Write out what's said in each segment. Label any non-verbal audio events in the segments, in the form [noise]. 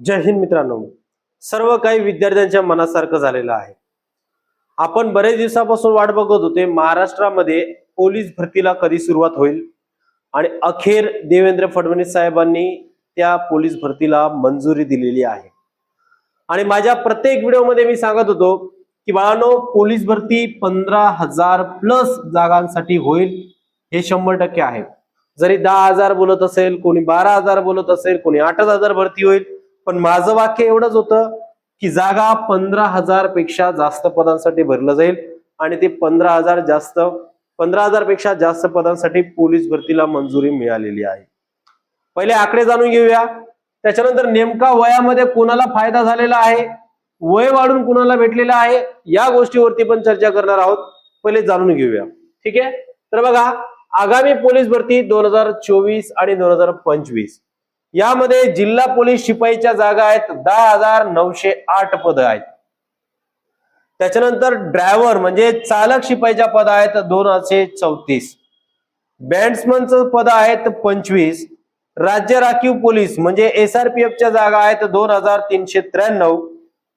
जय हिंद मित्रांनो. सर्व काही विद्यार्थ्यांच्या मनासारखं झालेलं आहे. आपण बरेच दिवसापासून वाट बघत होते महाराष्ट्रामध्ये पोलीस भरतीला कधी सुरुवात होईल? आणि अखेर देवेंद्र फडणवीस साहेबांनी त्या पोलीस भरतीला मंजुरी दिलेली आहे. आणि माझ्या प्रत्येक व्हिडिओमध्ये मी सांगत होतो की बाळानो पोलीस भरती पंधरा हजार प्लस जागांसाठी होईल हे शंभर टक्के आहे. जरी दहा हजार बोलत असेल कोणी बारा हजार बोलत असेल कोणी आठच हजार भरती होईल पण माझं वाक्य एवढंच होतं की जागा पंधरा हजारपेक्षा जास्त पदांसाठी भरलं जाईल. आणि ते पंधरा हजार जास्त पंधरा हजारपेक्षा जास्त पदांसाठी पोलीस भरतीला मंजुरी मिळालेली आहे. पहिले आकडे जाणून घेऊया. त्याच्यानंतर नेमका वयामध्ये कोणाला फायदा झालेला आहे? वय वाढून कुणाला भेटलेला आहे? या गोष्टीवरती पण चर्चा करणार आहोत. पहिले जाणून घेऊया. ठीक आहे? तर बघा आगामी पोलीस भरती दोन हजार चोवीस आणि दोन हजार पंचवीस. यामध्ये जिल्हा पोलीस शिपाईच्या जागा आहेत दहा हजार नऊशे आठ पद आहेत. त्याच्यानंतर ड्रायव्हर म्हणजे चालक शिपाईच्या पद आहेत दोनशे चौतीस. बँड्समनचं पद आहेत पंचवीस. राज्य राखीव पोलीस म्हणजे एसआरपीएफच्या जागा आहेत दोन हजार तीनशे त्र्याण्णव.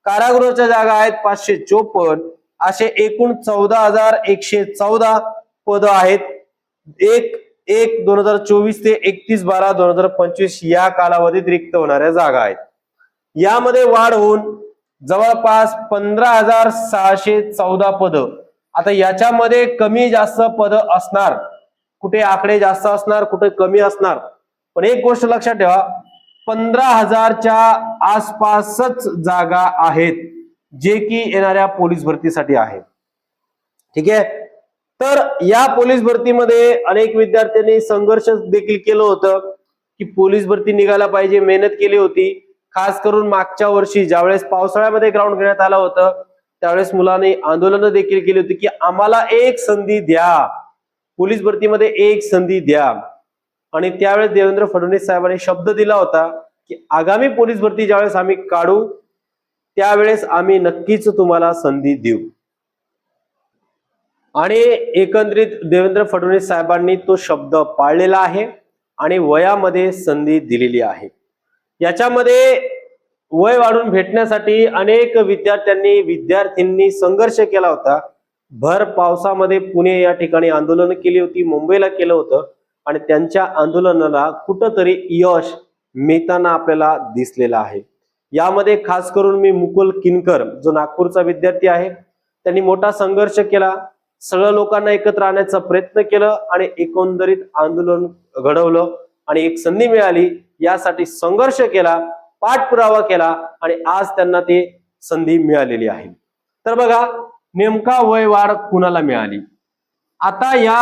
कारागृहाच्या जागा आहेत पाचशे चोपन्न. असे एकूण चौदा हजार एकशे चौदा पद आहेत. एक एक दोन हजार चोवीस ते एकतीस बारा दोन हजार पंचवीस या कालावधीत रिक्त होणाऱ्या जागा आहेत. यामध्ये वाढ होऊन जवळपास पंधरा हजार सहाशे चौदा पद. आता याच्यामध्ये कमी जास्त पद असणार कुठे आकडे जास्त असणार कुठे कमी असणार? पण एक गोष्ट लक्षात ठेवा पंधरा हजारच्या आसपासच जागा आहेत जे की येणाऱ्या पोलीस भरतीसाठी आहे ठीक आहे? तर या पोलीस भरतीमध्ये अनेक विद्यार्थ्यांनी संघर्ष देखील केलं होतं की पोलीस भरती निघायला पाहिजे मेहनत केली होती. खास करून मागच्या वर्षी ज्यावेळेस पावसाळ्यामध्ये ग्राउंड घेण्यात आलं होतं त्यावेळेस मुलांनी आंदोलन देखील केली होती की आम्हाला एक संधी द्या. पोलीस भरतीमध्ये एक संधी द्या. आणि त्यावेळेस देवेंद्र फडणवीस साहेबांनी शब्द दिला होता की आगामी पोलीस भरती ज्यावेळेस आम्ही काढू त्यावेळेस आम्ही नक्कीच तुम्हाला संधी देऊ. आणि एकंदरीत देवेंद्र फडणवीस साहेबांनी तो शब्द पाळलेला आहे आणि वयामध्ये संधी दिलेली आहे. याच्यामध्ये वय वाढून भेटण्यासाठी अनेक विद्यार्थ्यांनी विद्यार्थ्यांनी संघर्ष केला होता. भर पावसामध्ये पुणे या ठिकाणी आंदोलन केली होती मुंबईला केलं होतं आणि त्यांच्या आंदोलनाला कुठंतरी यश मिळताना आपल्याला दिसलेलं आहे. यामध्ये खास करून मी मुकुल किनकर जो नागपूरचा विद्यार्थी आहे त्यांनी मोठा संघर्ष केला. सगळ्या लोकांना एकत्र आणण्याचा प्रयत्न केलं आणि एकंदरीत आंदोलन घडवलं आणि एक संधी मिळाली. यासाठी संघर्ष केला पाठपुरावा केला आणि आज त्यांना ते संधी मिळालेली आहे. तर बघा नेमका वय वाढ कुणाला मिळाली? आता या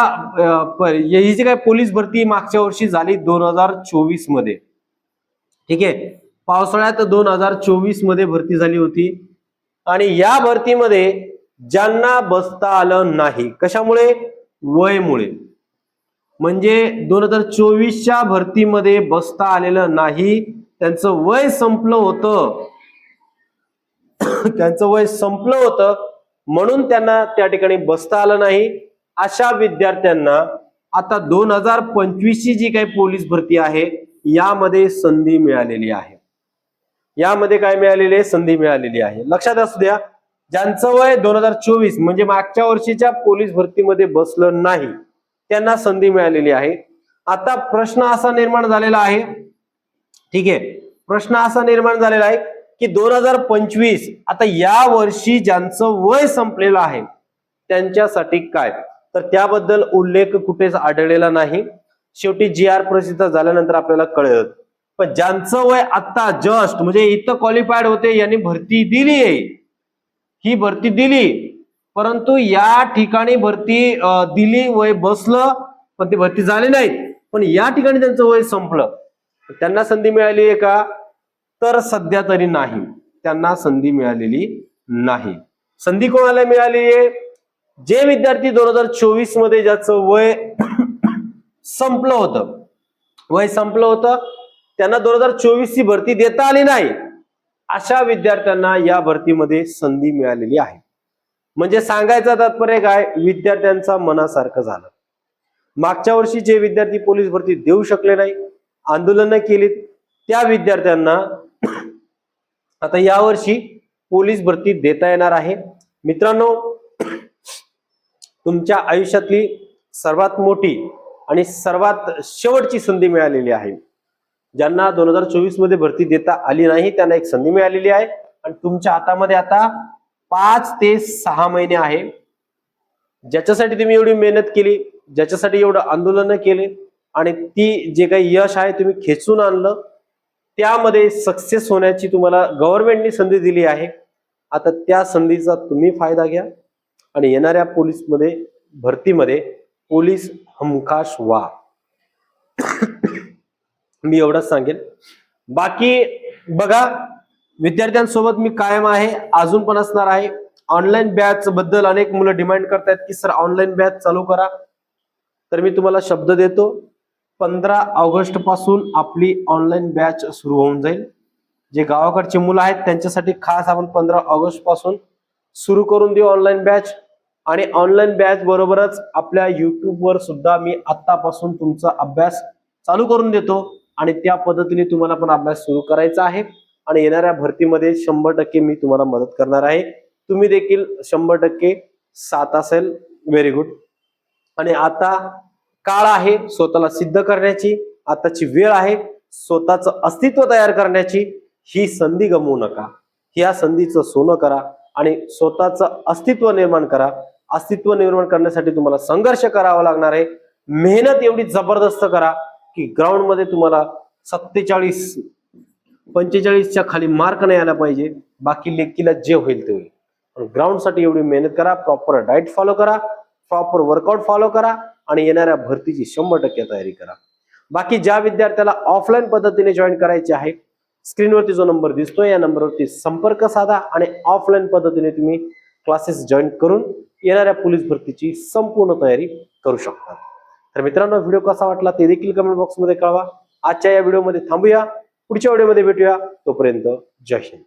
ही जी काय पोलीस भरती मागच्या वर्षी झाली दोन हजार चोवीसमध्ये. ठीक आहे? पावसाळ्यात दोन हजार चोवीसमध्ये भरती झाली होती. आणि या भरतीमध्ये ज्यांना बसता आलं नाही. कशामुळे? वयमुळे. म्हणजे दोन हजार चोवीसच्या भरतीमध्ये बसता आलेलं नाही त्यांचं वय संपलं होतं. [coughs] त्यांचं वय संपलं होतं म्हणून त्यांना त्या ठिकाणी बसता आलं नाही. अशा विद्यार्थ्यांना आता दोन हजार पंचवीसची जी काही पोलीस भरती आहे यामध्ये संधी मिळालेली आहे. यामध्ये काय मिळालेली आहे? संधी मिळालेली आहे. लक्षात असू द्या ज्यांचं वय दोन हजार चोवीस म्हणजे मागच्या वर्षीच्या पोलीस भरतीमध्ये बसलं नाही त्यांना संधी मिळालेली आहे. आता प्रश्न असा निर्माण झालेला आहे ठीक आहे प्रश्न असा निर्माण झालेला आहे की दोन हजार पंचवीस आता या वर्षी ज्यांचं वय संपलेलं आहे त्यांच्यासाठी काय? तर त्याबद्दल उल्लेख कुठेच आढळलेला नाही. शेवटी जी आर प्रसिद्ध झाल्यानंतर आपल्याला कळत पण ज्यांचं वय आता जस्ट म्हणजे इथं क्वालिफाईड होते यांनी भरती दिली आहे ही भरती दिली. परंतु या ठिकाणी भरती दिली वय बसलं पण ती भरती झाली नाही पण या ठिकाणी त्यांचं वय संपलं. त्यांना संधी मिळाली आहे का? तर सध्या तरी नाही. त्यांना संधी मिळालेली नाही. संधी कोणाला मिळाली आहे? जे विद्यार्थी दोन हजार चोवीसमध्ये ज्याचं वय संपलं होतं. वय संपलं होतं. त्यांना दोन हजार चोवीस ची भरती देता आली नाही. अशा विद्यार्थ्यांना या भरतीमध्ये संधी मिळालेली आहे. म्हणजे सांगायचं तात्पर्य काय? विद्यार्थ्यांचा मनासारखं झालं. मागच्या वर्षी जे विद्यार्थी पोलीस भरती देऊ शकले नाही आंदोलनं केलीत त्या विद्यार्थ्यांना आता यावर्षी पोलीस भरती देता येणार आहे. मित्रांनो तुमच्या आयुष्यातली सर्वात मोठी आणि सर्वात शेवटची संधी मिळालेली आहे. ज्यांना दोन हजार चोवीसमध्ये भरती देता आली नाही त्यांना एक संधी मिळालेली आहे. आणि तुमच्या हातामध्ये आता पाच ते सहा महिने आहे. ज्याच्यासाठी तुम्ही एवढी मेहनत केली ज्याच्यासाठी एवढं आंदोलन केले आणि ती जे काही यश आहे तुम्ही खेचून आणलं त्यामध्ये सक्सेस होण्याची तुम्हाला गव्हर्नमेंटनी संधी दिली आहे. आता त्या संधीचा तुम्ही फायदा घ्या. आणि येणाऱ्या पोलीसमध्ये भरतीमध्ये पोलीस हमखास व्हा. मी एवढंच सांगेन बाकी बघा विद्यार्थ्यांसोबत मी कायम आहे अजून पण असणार आहे. ऑनलाईन बॅच बद्दल अनेक मुलं डिमांड करतायत की सर ऑनलाईन बॅच चालू करा. तर मी तुम्हाला शब्द देतो पंधरा ऑगस्टपासून आपली ऑनलाईन बॅच सुरू होऊन जाईल. जे गावाकडची मुलं आहेत त्यांच्यासाठी खास आपण पंधरा ऑगस्टपासून सुरू करून देऊ ऑनलाईन बॅच आणि ऑनलाईन बॅच बरोबरच आपल्या युट्यूबवर सुद्धा मी आत्तापासून तुमचा अभ्यास चालू करून देतो. आणि त्या पद्धतीने तुम्हाला पण अभ्यास सुरू करायचा आहे. आणि येणाऱ्या भरतीमध्ये शंभर टक्के मी तुम्हाला मदत करणार आहे. तुम्ही देखील शंभर टक्के साथ असेल. व्हेरी गुड आणि आता काळ आहे स्वतःला सिद्ध करण्याची. आताची वेळ आहे स्वतःचं अस्तित्व तयार करण्याची. ही संधी गमवू नका. ह्या संधीचं सोनं करा आणि स्वतःचं अस्तित्व निर्माण करा. अस्तित्व निर्माण करण्यासाठी तुम्हाला संघर्ष करावा लागणार आहे. मेहनत एवढी जबरदस्त करा. की ग्राउंडमध्ये तुम्हाला सत्तेचाळीस पंचेचाळीसच्या खाली मार्क नाही आला पाहिजे. बाकी लेखीला जे होईल ते होईल. ग्राउंडसाठी एवढी मेहनत करा प्रॉपर डाएट फॉलो करा प्रॉपर वर्कआउट फॉलो करा आणि येणाऱ्या भरतीची शंभर टक्के तयारी करा. बाकी ज्या विद्यार्थ्याला ऑफलाईन पद्धतीने जॉईन करायचे आहे स्क्रीनवरती जो नंबर दिसतोय या नंबरवरती संपर्क साधा आणि ऑफलाईन पद्धतीने तुम्ही क्लासेस जॉईन करून येणाऱ्या पोलीस भरतीची संपूर्ण तयारी करू शकता. तर मित्रांनो व्हिडिओ कसा वाटला ते देखील कमेंट बॉक्समध्ये कळवा. आजच्या या व्हिडिओमध्ये थांबूया. पुढच्या व्हिडिओमध्ये भेटूया. तोपर्यंत जय हिंद.